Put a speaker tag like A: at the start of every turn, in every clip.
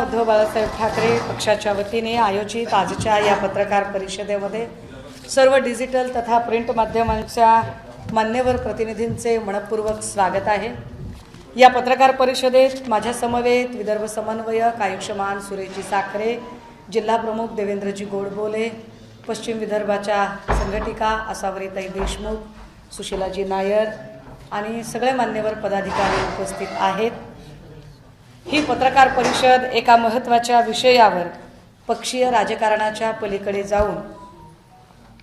A: उद्धव बाळासाहेब ठाकरे पक्षाच्या वतीने आयोजित आजच्या या पत्रकार परिषदेमध्ये सर्व डिजिटल तथा प्रिंट माध्यमांच्या मान्यवर प्रतिनिधींचे मनपूर्वक स्वागत आहे. या पत्रकार परिषदेत माझ्या समवेत विदर्भ समन्वयक आयुष्यमान सुरेशजी साखरे जिल्हाप्रमुख देवेंद्रजी गोडबोले पश्चिम विदर्भाच्या संघटिका असावरीताई देशमुख सुशीलाजी नायर आणि सगळे मान्यवर पदाधिकारी उपस्थित आहेत. ही पत्रकार परिषद एका महत्त्वाच्या विषयावर पक्षीय राजकारणाच्या पलीकडे जाऊन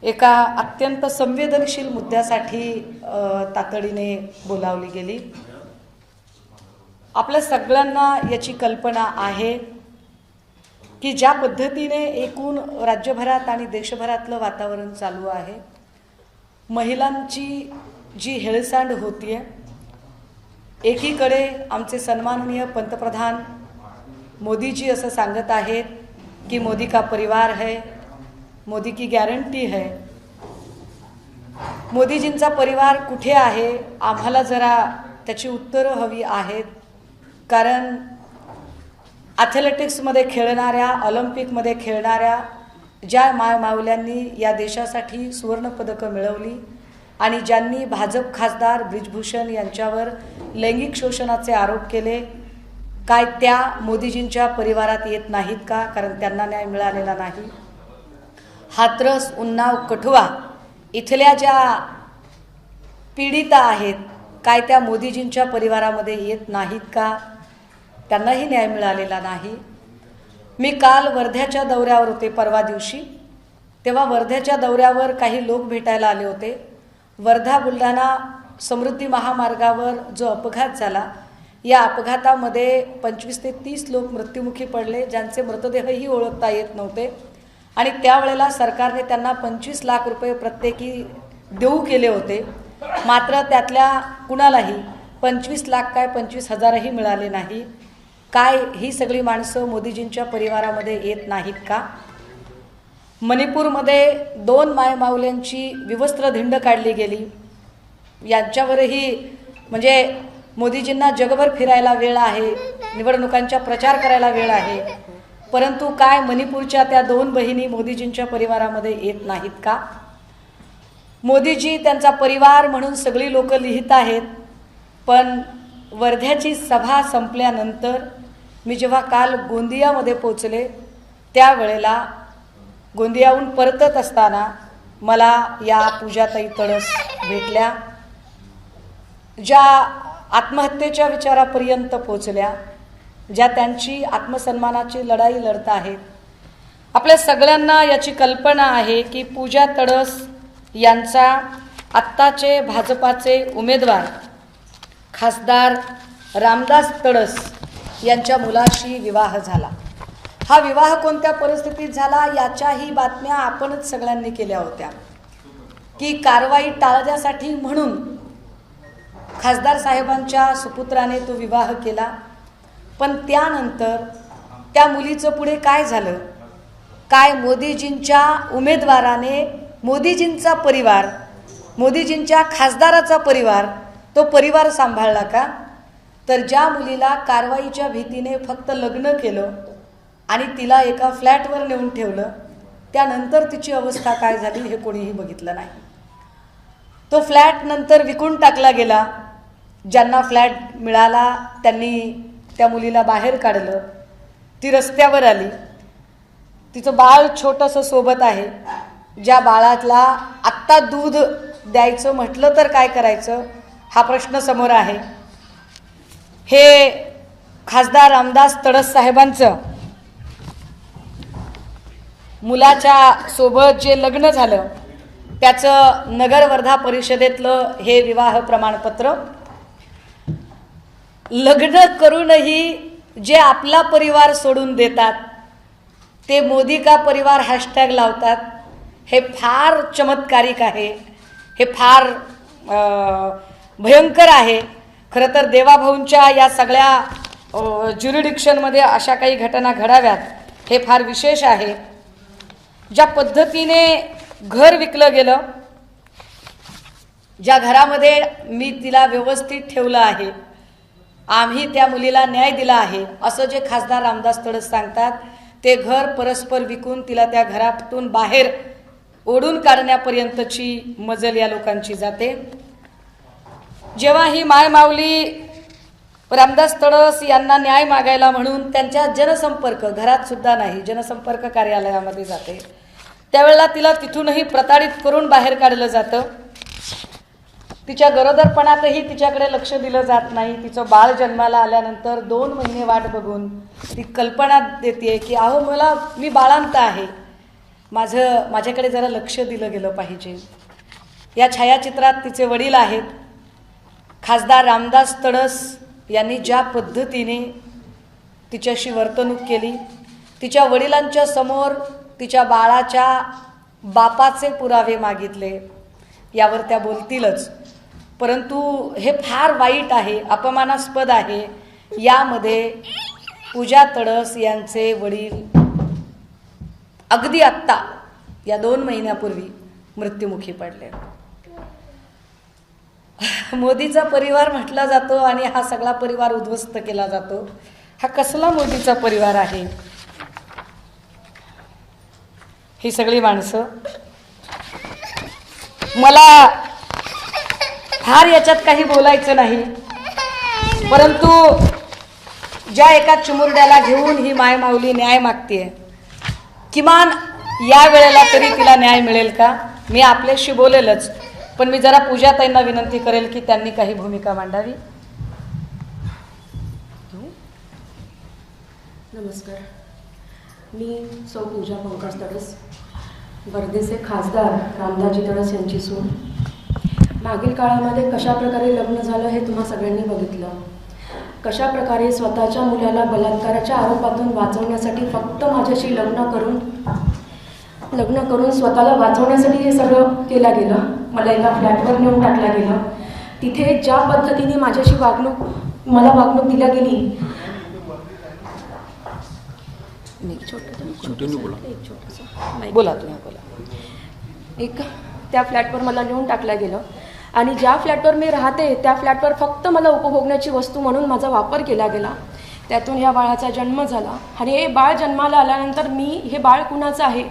A: एका अत्यंत संवेदनशील मुद्द्यासाठी तातडीने बोलावली गेली. आपल्या सगळ्यांना याची कल्पना आहे की ज्या पद्धतीने एकूण राज्यभरात आणि देशभरातलं वातावरण चालू आहे महिलांची जी हेळसांड होती आहे एकीकडे आमचे सन्माननीय पंतप्रधान मोदीजी असं सांगत आहेत की मोदी का परिवार है मोदी की गॅरंटी है. मोदीजींचा परिवार कुठे आहे आम्हाला जरा त्याची उत्तरं हवी आहेत. कारण ॲथलेटिक्समध्ये खेळणाऱ्या ऑलिम्पिकमध्ये खेळणाऱ्या ज्या माय माऊल्यांनी या देशासाठी सुवर्णपदकं मिळवली आणि ज्यांनी भाजप खासदार ब्रिजभूषण यांच्यावर लैंगिक शोषणाचे आरोप केले काय त्या मोदीजींच्या परिवारात येत नाहीत का? कारण त्यांना न्याय मिळालेला नाही. हात्रस उन्नाव कठुआ इथल्या ज्या पीडिता आहेत काय त्या मोदीजींच्या परिवारामध्ये येत नाहीत का? त्यांनाही न्याय मिळालेला नाही. मी काल वर्ध्याच्या दौऱ्यावर होते परवा दिवशी. तेव्हा वर्ध्याच्या दौऱ्यावर काही लोक भेटायला आले होते. वर्धा बुलढाणा समृद्धी महामार्गावर जो अपघात झाला या अपघातामध्ये पंचवीस ते तीस लोक मृत्युमुखी पडले ज्यांचे मृतदेहही ओळखता येत नव्हते. आणि त्यावेळेला सरकारने त्यांना पंचवीस लाख रुपये प्रत्येकी देऊ केले होते. मात्र त्यातल्या कुणालाही पंचवीस लाख काय पंचवीस हजारही मिळाले नाही. काय ही सगळी माणसं मोदीजींच्या परिवारामध्ये येत नाहीत का? मणिपूरमध्ये दोन मायमाऊल्यांची विवस्त्र धिंड काढली गेली. यांच्यावरही म्हणजे मोदीजींना जगभर फिरायला वेळ आहे निवडणुकांचा प्रचार करायला वेळ आहे. परंतु काय मणिपूरच्या त्या दोन बहिणी मोदीजींच्या परिवारामध्ये येत नाहीत का? मोदीजी त्यांचा परिवार म्हणून सगळी लोक लिहित आहेत पण वर्ध्याची सभा संपल्यानंतर मी जेव्हा काल गोंदियामध्ये पोचले त्यावेळेला गोंदियाहून परतत असताना मला या पूजाताई तळस भेटल्या ज्या आत्महत्येच्या विचारापर्यंत पोचल्या ज्या त्यांची आत्मसन्मानाची लढाई लढत आहेत. आपल्या सगळ्यांना याची कल्पना आहे की पूजा तडस यांचा आत्ताचे भाजपाचे उमेदवार खासदार रामदास तडस यांच्या मुलाशी विवाह झाला. हा विवाह कोणत्या परिस्थितीत झाला याच्याही बातम्या आपणच सगळ्यांनी केल्या होत्या. की कारवाई टाळण्यासाठी म्हणून खासदार साहेबांच्या सुपुत्राने तो विवाह केला. पण त्यानंतर त्या मुलीचं पुढे काय झालं? काय मोदीजींच्या उमेदवाराने मोदीजींचा परिवार मोदीजींच्या खासदाराचा परिवार तो परिवार सांभाळला का? तर ज्या मुलीला कारवाईच्या भीतीने फक्त लग्न केलं आणि तिला एका फ्लॅटवर नेऊन ठेवलं. त्यानंतर तिची अवस्था काय झाली हे कोणीही बघितलं नाही. तो फ्लॅट नंतर विकून टाकला गेला. ज्यांना फ्लॅट मिळाला त्यांनी त्या मुलीला बाहेर काढलं. ती रस्त्यावर आली. तिचं बाळ छोटंसं सोबत आहे. ज्या बाळातला आत्ता दूध द्यायचं म्हटलं तर काय करायचं? हा प्रश्न समोर आहे. हे खासदार रामदास तडस साहेबांचं मुलाच्या सोबत जे लग्न झालं त्याचं नगर वर्धा परिषदेतलं हे विवाह प्रमाणपत्र. लग्न करूनही जे आपला परिवार सोडून देतात ते मोदी का परिवार हॅशटॅग लावतात हे फार चमत्कारिक आहे. हे फार भयंकर आहे. खरं तर देवाभाऊंच्या या सगळ्या ज्युरिडिक्शनमध्ये अशा काही घटना घडाव्यात हे फार विशेष आहे. ज्या पद्धतीने घर विकलं गेलं ज्या घरामध्ये मी तिला व्यवस्थित ठेवलं आहे आम्ही त्या मुलीला न्याय दिला आहे असं जे खासदार रामदास तडस सांगतात ते घर परस्पर विकून तिला त्या घरातून बाहेर ओढून काढण्यापर्यंतची मजल या लोकांची जाते. जेव्हा ही मायमाऊली रामदास तडस यांना न्याय मागायला म्हणून त्यांच्या जनसंपर्क घरात सुद्धा नाही जनसंपर्क कार्यालयामध्ये जाते. त्यावेळेला तिला तिथूनही प्रताडित करून बाहेर काढलं जातं. तिच्या गरोदरपणातही तिच्याकडे लक्ष दिलं जात नाही. तिचं बाळ जन्माला आल्यानंतर दोन महिने वाट बघून ती कल्पना देते की अहो मला मी बाळांत आहे. माझं माझ्याकडे जरा लक्ष दिलं गेलं पाहिजे. या छायाचित्रात तिचे वडील आहेत. खासदार रामदास तडस यांनी ज्या पद्धतीने तिच्याशी वर्तणूक केली तिच्या वडिलांच्या समोर तिच्या बाळाच्या बापाचे पुरावे मागितले. यावर त्या बोलतीलच. परंतु हे फार वाईट आहे अपमानास्पद आहे. यामध्ये पूजा तडस यांचे वडील अगदी आत्ता या दोन महिन्यापूर्वी मृत्युमुखी पडले. मोदीचा परिवार म्हटला जातो आणि हा सगळा परिवार उद्ध्वस्त केला जातो. हा कसला मोदीचा परिवार आहे? ही सगळी माणसं. मला फार याच्यात काही बोलायचं नाही. परंतु ज्या एका चिमुरड्याला घेऊन ही मायमाऊली न्याय मागतीये किमान या वेळेला तरी तिला न्याय मिळेल का? मी आपल्याशी बोलेलच पण मी जरा पूजाताईंना विनंती करेल की त्यांनी काही भूमिका मांडावी.
B: नमस्कार. मी सौ पूजा पंकज तडस. वर्धेचे खासदार रामदासजी तडस यांची सून. मागील काळामध्ये कशाप्रकारे लग्न झालं हे तुम्हा सगळ्यांनी बघितलं. कशा प्रकारे स्वतःच्या मुलाला बलात्काराच्या आरोपातून वाचवण्यासाठी फक्त माझ्याशी लग्न करून लग्न करून स्वतःला वाचवण्यासाठी हे सगळं केलं गेलं. मला एका फ्लॅटवर नेऊन टाकलं गेलं. तिथे ज्या पद्धतीने माझ्याशी वागणूक मला वागणूक दिल्या गेली छोटं एक छोटंसं.
A: बोला तुम्ही बोला.
B: एक त्या फ्लॅटवर मला नेऊन टाकलं गेलं. आणि ज्या फ्लॅटवर मी राहते त्या फ्लॅटवर फक्त मला उपभोगण्याची वस्तू म्हणून माझा वापर केला गेला. त्यातून ह्या बाळाचा जन्म झाला. आणि हे बाळ जन्माला आल्यानंतर मी हे बाळ कुणाचं आहे?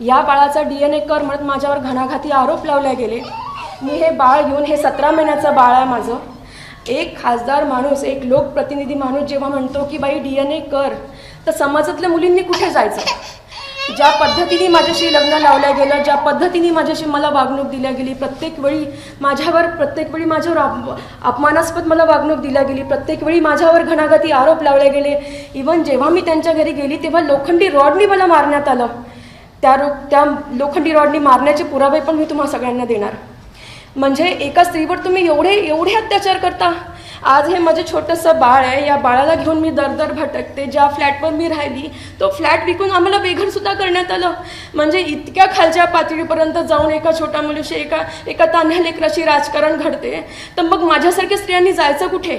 B: या बाळाचा डी एन ए कर म्हणत माझ्यावर घणाघाती आरोप लावले गेले. मी हे बाळ घेऊन हे सतरा महिन्याचं बाळ आहे माझं. एक खासदार माणूस एक लोकप्रतिनिधी माणूस जेव्हा म्हणतो की बाई डी एन ए कर. तर समाजातल्या मुलींनी कुठे जायचं? ज्या पद्धतीने माझ्याशी लग्न लावलं गेलं ज्या पद्धतीने माझ्याशी मला वागणूक दिल्या गेली प्रत्येक वेळी माझ्यावर प्रत्येक वेळी माझ्यावर अपमानास्पद मला वागणूक दिल्या गेली प्रत्येक वेळी माझ्यावर घणाघाती आरोप लावले गेले. इवन जेव्हा मी त्यांच्या घरी गेली तेव्हा लोखंडी रॉडनी मला मारण्यात आलं. त्या रो त्या लोखंडी रॉडनी मारण्याचे पुरावे पण मी तुम्हा सगळ्यांना देणार. म्हणजे एका स्त्रीवर तुम्ही एवढे एवढे अत्याचार करता? आज हे माझं छोटंसं बाळ आहे. या बाळाला घेऊन मी दर दर भटकते. ज्या फ्लॅटवर मी राहिली तो फ्लॅट विकून आम्हाला बेघरसुद्धा करण्यात आलं. म्हणजे इतक्या खालच्या पातळीपर्यंत जाऊन एका छोट्या मुलीशी एका एका तान्ह्या लेकराशी राजकारण घडते. तर मग माझ्यासारख्या स्त्रियांनी जायचं कुठे?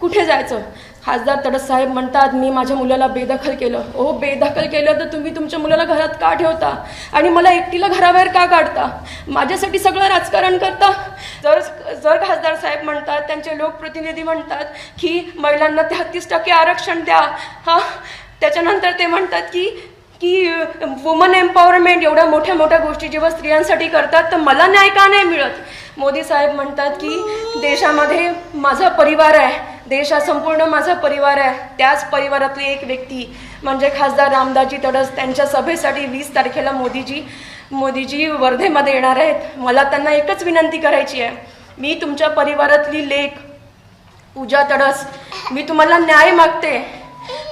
B: कुठे जायचं? खासदार तडस साहेब म्हणतात मी माझ्या मुलाला बेदखल केलं. ओ बेदखल केलं तर तुम्ही तुमच्या मुलाला घरात का ठेवता? आणि मला एकटीला घराबाहेर का काढता? माझ्यासाठी सगळं राजकारण करता? जर जर खासदार साहेब म्हणतात त्यांचे लोकप्रतिनिधी म्हणतात की महिलांना तेहतीस टक्के आरक्षण द्या. हा त्याच्यानंतर ते म्हणतात की की वुमन एम्पॉवरमेंट एवढ्या मोठ्या मोठ्या गोष्टी जेव्हा स्त्रियांसाठी करतात तर मला न्याय का नाही मिळत? मोदी साहेब म्हणतात की देशामध्ये माझा परिवार आहे देश हा संपूर्ण माझा परिवार आहे. त्याच परिवारातली एक व्यक्ती म्हणजे खासदार रामदासजी तडस त्यांच्या सभेसाठी वीस तारखेला मोदीजी मोदीजी वर्धेमध्ये येणार आहेत. मला त्यांना एकच विनंती करायची आहे. मी तुमच्या परिवारातली लेख पूजा तडस मी तुम्हाला न्याय मागते.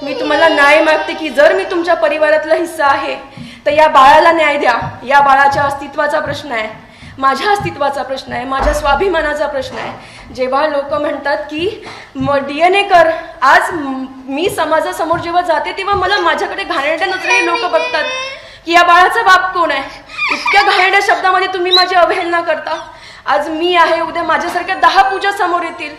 B: मी तुम्हाला न्याय मागते की जर मी तुमच्या परिवारातला हिस्सा आहे तर या बाळाला न्याय द्या. या बाळाच्या अस्तित्वाचा प्रश्न आहे. माझ्या अस्तित्वाचा प्रश्न आहे. माझ्या स्वाभिमानाचा प्रश्न आहे. जेव्हा लोक म्हणतात की मग डी एन ए कर. आज मी समाजासमोर जेव्हा जाते तेव्हा मला माझ्याकडे घाणेरड्या नजरेने लोक बघतात. की या बाळाचा बाप कोण आहे? इतक्या घाणेरड्या शब्दामध्ये तुम्ही माझी अवहेलना करता. आज मी आहे उद्या माझ्यासारख्या दहा पूजा समोर येतील.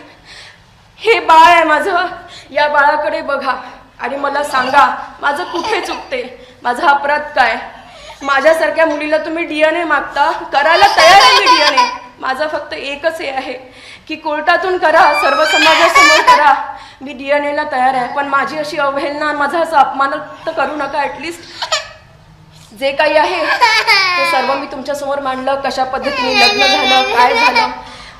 B: हे बाळ आहे माझं. या बाळाकडे बघा आणि मला सांगा माझं कुठे चुकते? माझा अपराध काय? माझ्यासारख्या मुलीला तुम्ही डीएनए मागता? करायला तयार आहे मी डीएनए माझा फक्त एकच हे आहे. की कोर्टातून करा सर्व समाजासमोर करा. मी डी एन एला तयार आहे पण माझी अशी अवहेलना माझा असं अपमान तर करू नका ॲटलिस्ट जे काही आहे ते सर्व मी तुमच्यासमोर मांडलं कशा पद्धतीने लग्न झालं काय झालं.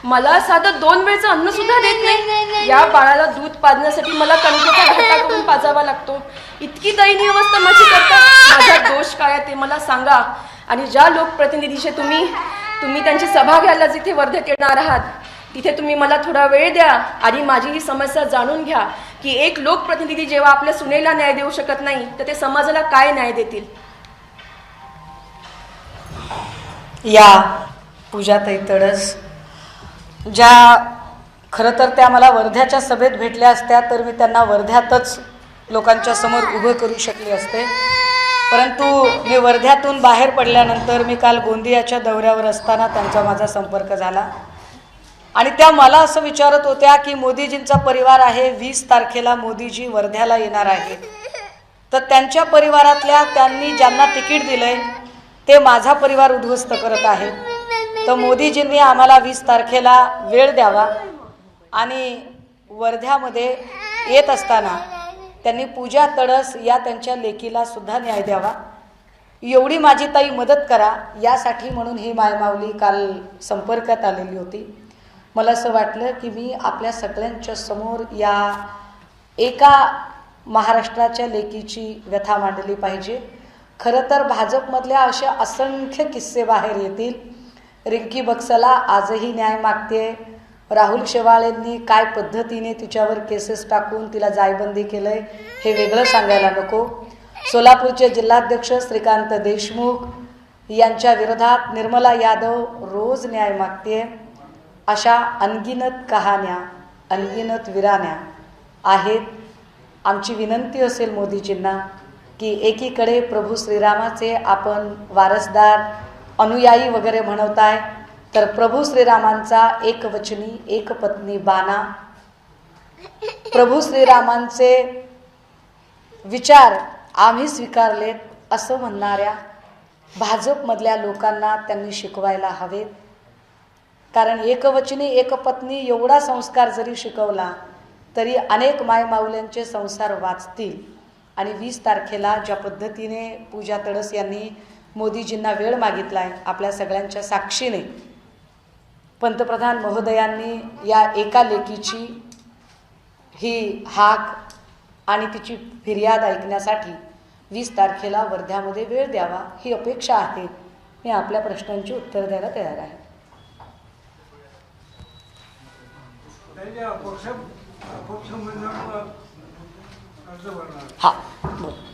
B: मला साधं दोन वेळचं अन्न सुद्धा देत नाही. या बाळाला दूध पाजण्यासाठी मला कणकेचा घाटा करून पाजावा लागतो. इतकी दयनीय अवस्था माझी करता माझा दोष काय आहे ते मला सांगा. आणि ज्या लोकप्रतिनिधीचे तुम्ही तुम्ही त्यांची सभा घ्यायला जिथे वर्धेत येणार आहात तिथे तुम्ही मला थोडा वेळ द्या आणि माझी ही समस्या जाणून घ्या की एक लोकप्रतिनिधी जेव्हा आपल्या सुनेला न्याय देऊ शकत नाही तर ते समाजाला काय न्याय देतील?
A: या पूजाताई तडस. ज्या खरं तर त्या मला वर्ध्याच्या सभेत भेटल्या असत्या तर मी त्यांना वर्ध्यातच लोकांच्या समोर उभं करू शकले असते. परंतु मी वर्ध्यातून बाहेर पडल्यानंतर मी काल गोंदियाच्या दौऱ्यावर असताना त्यांचा माझा संपर्क झाला. आणि त्या मला असं विचारत होत्या की मोदीजींचा परिवार आहे वीस तारखेला मोदीजी वर्ध्याला येणार आहेत. तर त्यांच्या परिवारातल्या त्यांनी ज्यांना तिकीट दिलंय ते माझा परिवार उद्ध्वस्त करत आहेत. तर मोदीजींनी आम्हाला वीस तारखेला वेळ द्यावा आणि वर्ध्यामध्ये येत असताना त्यांनी पूजा तडस या त्यांच्या लेकीला सुद्धा न्याय द्यावा. एवढी माझी ताई मदत करा यासाठी म्हणून ही मायमावली काल संपर्कात आलेली होती. मला असं वाटलं की मी आपल्या सगळ्यांच्या समोर या एका महाराष्ट्राच्या लेकीची व्यथा मांडली पाहिजे. खरं तर भाजपमधल्या अशा असंख्य किस्से बाहेर येतील. रिंकी बक्सला आजही न्याय मागते राहुल शेवाळेंनी काय पद्धतीने तिच्यावर केसेस टाकून तिला जायबंदी केलंय हे वेगळं सांगायला नको. सोलापूरचे जिल्हाध्यक्ष श्रीकांत देशमुख यांच्या विरोधात निर्मला यादव रोज न्याय मागते अशा अनगिनत कहाण्या अनगिनत विराण्या आहेत. आमची विनंती असेल मोदीजींना की एकीकडे प्रभू श्रीरामाचे आपण वारसदार अनुयायी वगैरे म्हणवताय तर प्रभू श्रीरामांचा एक वचनी एक पत्नी बाणा. प्रभू श्रीरामांचे विचार आम्ही स्वीकारलेत असं म्हणणाऱ्या भाजपमधल्या लोकांना त्यांनी शिकवायला हवेत. कारण एकवचनी एकपत्नी एवढा संस्कार जरी शिकवला तरी अनेक मायमाऊल्यांचे संसार वाचतील. आणि वीस तारखेला ज्या पद्धतीने पूजा तडस यांनी मोदीजींना वेळ मागितला आहे आपल्या सगळ्यांच्या साक्षीने. पंतप्रधान महोदयांनी या एका लेकीची ही हाक आणि तिची फिर्याद ऐकण्यासाठी वीस तारखेला वर्ध्यामध्ये वेळ द्यावा ही अपेक्षा आहे. मी आपल्या प्रश्नांची उत्तर द्यायला तयार आहे. हा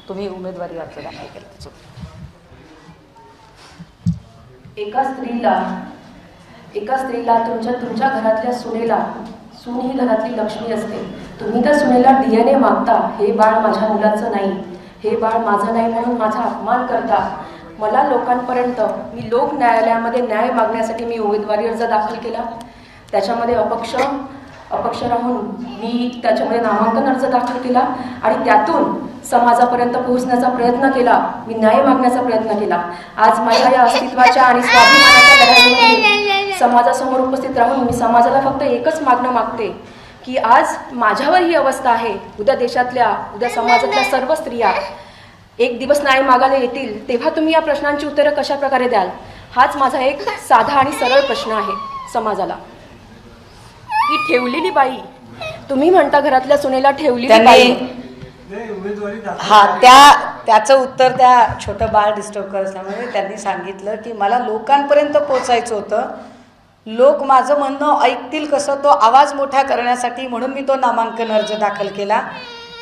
A: तुम्ही उमेदवारी अर्ज दाखल केला त्याचं.
B: एका स्त्रीला एका स्त्रीला तुमच्या तुमच्या घरातल्या सुनेला सून ही घरातली लक्ष्मी असते. तुम्ही त्या सुनेला डीएनए मागता हे बाळ माझ्या मुलाचं नाही. हे बाळ माझं नाही म्हणून माझा अपमान करता. मला लोकांपर्यंत मी लोक न्यायालयामध्ये न्याय मागण्यासाठी मी उमेदवारी अर्ज दाखल केला. त्याच्यामध्ये अपक्ष अपक्ष राहून मी त्याच्यामध्ये नामांकन अर्ज दाखल केला आणि त्यातून समाजापर्यंत पोहोचण्याचा प्रयत्न केला. मी न्याय मागण्याचा प्रयत्न केला. आज माझ्या या अस्तित्वाच्या आणि स्वाभिमानाच्या लढाईमध्ये समाजासमोर उपस्थित राहून मी समाजाला फक्त एकच मागणं मागते की आज माझ्यावर ही अवस्था आहे. उद्या देशातल्या उद्या समाजातल्या सर्व स्त्रिया एक दिवस न्याय मागायला येतील तेव्हा तुम्ही या प्रश्नांची उत्तरं कशा प्रकारे द्याल? हाच माझा एक साधा आणि सरळ प्रश्न आहे समाजाला. की ठेवलेली बाई. तुम्ही म्हणता घरातल्या सुनेला
A: त्यांनी
B: बाई.
A: हा. त्या त्याचं उत्तर त्या छोटं बाळ डिस्टर्ब करत असल्यामुळे त्यांनी सांगितलं की मला लोकांपर्यंत पोचायचं होतं. लोक माझं म्हणणं ऐकतील कसं तो आवाज मोठा करण्यासाठी म्हणून मी तो नामांकन अर्ज दाखल केला.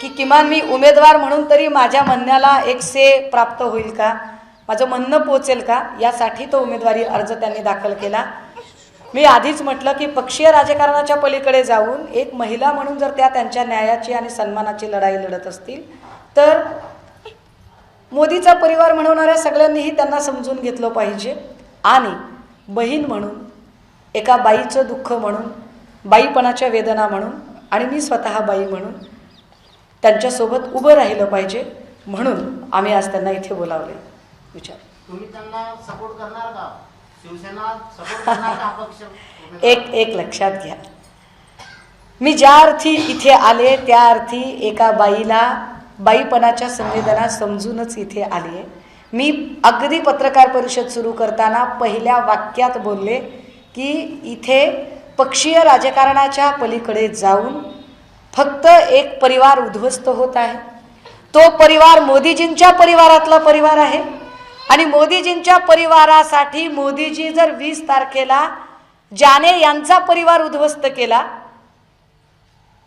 A: की किमान मी उमेदवार म्हणून तरी माझ्या म्हणण्याला एक से प्राप्त होईल का? माझं म्हणणं पोचेल का? यासाठी तो उमेदवारी अर्ज त्यांनी दाखल केला. मी आधीच म्हटलं की पक्षीय राजकारणाच्या पलीकडे जाऊन एक महिला म्हणून जर त्या त्यांच्या न्यायाची आणि सन्मानाची लढाई लढत असतील तर मोदीचा परिवार म्हणवणाऱ्या सगळ्यांनीही त्यांना समजून घेतलं पाहिजे. आणि बहीण म्हणून एका बाईचं दुःख म्हणून बाईपणाच्या वेदना म्हणून आणि मी स्वतः बाई म्हणून त्यांच्यासोबत उभं राहिलं पाहिजे म्हणून आम्ही आज त्यांना इथे बोलावले. विचार.
C: तुम्ही त्यांना सपोर्ट करणार का?
A: एक एक लक्षात घ्या. मी ज्या अर्थी इथे आले त्या अर्थी एका बाईला बाईपणाच्या संवेदना समजूनच इथे आले. मी अगदी पत्रकार परिषद सुरू करताना पहिल्या वाक्यात बोलले की इथे पक्षीय राजकारणाच्या पलीकडे जाऊन फक्त एक परिवार उद्ध्वस्त होत आहे. तो परिवार मोदीजींच्या परिवारातला परिवार आहे. आणि मोदीजींच्या परिवारासाठी मोदीजी जर वीस तारखेला ज्याने यांचा परिवार उद्ध्वस्त केला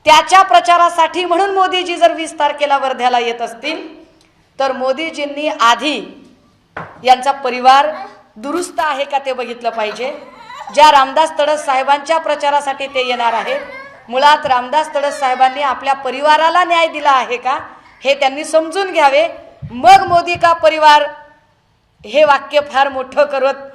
A: त्याच्या प्रचारासाठी म्हणून मोदीजी जर वीस तारखेला वर्ध्याला येत असतील तर मोदीजींनी आधी यांचा परिवार दुरुस्त आहे का ते बघितलं पाहिजे. ज्या रामदास तडस साहेबांच्या प्रचारासाठी ते येणार आहेत मुळात रामदास तडस साहेबांनी आपल्या परिवाराला न्याय दिला आहे का हे त्यांनी समजून घ्यावे. मग मोदी का परिवार हे वाक्य फार मोठं करत.